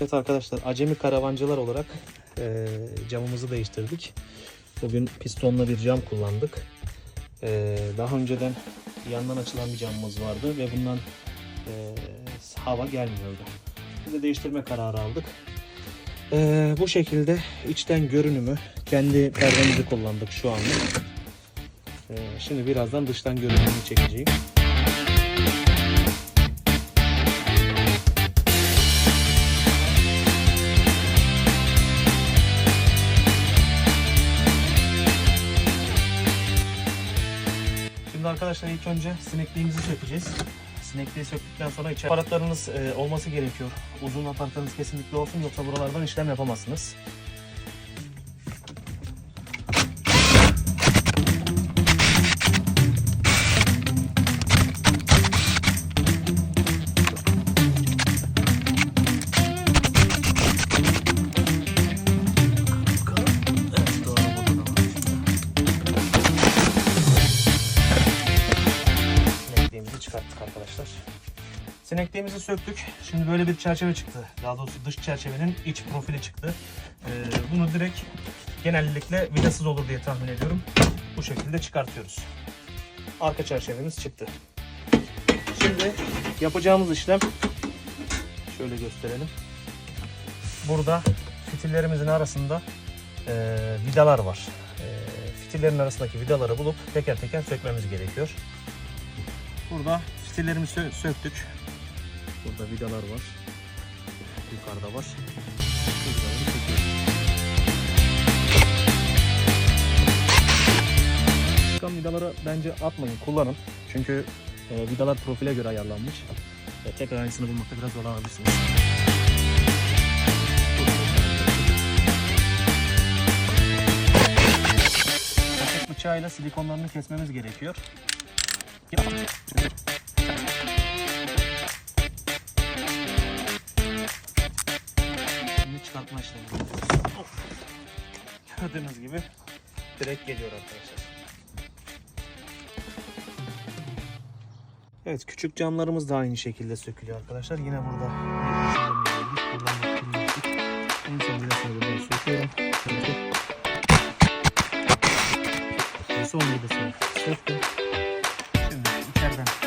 Evet arkadaşlar acemi karavancılar olarak eee, camımızı değiştirdik. Bugün pistonla bir cam kullandık. Eee, daha önceden yandan açılan bir camımız vardı ve bundan eee, hava gelmiyordu. Biz de değiştirme kararı aldık. Eee, bu şekilde içten görünümü kendi perdemizi kullandık şu anda. Eee, şimdi birazdan dıştan görünümünü çekeceğim. Şimdi arkadaşlar ilk önce sinekliğimizi sökeceğiz. Sinekliği söktükten sonra içeri aparatlarınız e, olması gerekiyor. Uzun aparatlarınız kesinlikle olsun yoksa buralardan işlem yapamazsınız. Sinekliğimizi söktük. Şimdi böyle bir çerçeve çıktı. Daha doğrusu dış çerçevenin iç profili çıktı. Ee, bunu direkt genellikle vidasız olur diye tahmin ediyorum. Bu şekilde çıkartıyoruz. Arka çerçevemiz çıktı. Şimdi yapacağımız işlem şöyle gösterelim. Burada fitillerimizin arasında e, vidalar var. E, fitillerin arasındaki vidaları bulup teker teker sökmemiz gerekiyor. Burada fitillerimizi sö- söktük. Burada vidalar var. Yukarıda var. Çıkan vidaları bence atmayın, kullanın. Çünkü e, vidalar profile göre ayarlanmış. E, tekrar aynısını bulmakta biraz zorlanabilirsiniz. Kaşık bıçağıyla silikonlarını kesmemiz gerekiyor. ıslatma işlemi. Gördüğünüz gibi direkt geliyor arkadaşlar. Evet küçük camlarımız da aynı şekilde sökülüyor arkadaşlar. Yine burada en son bir sınırı söküyorum. Son bir sınırı söktüm. Şimdi içeriden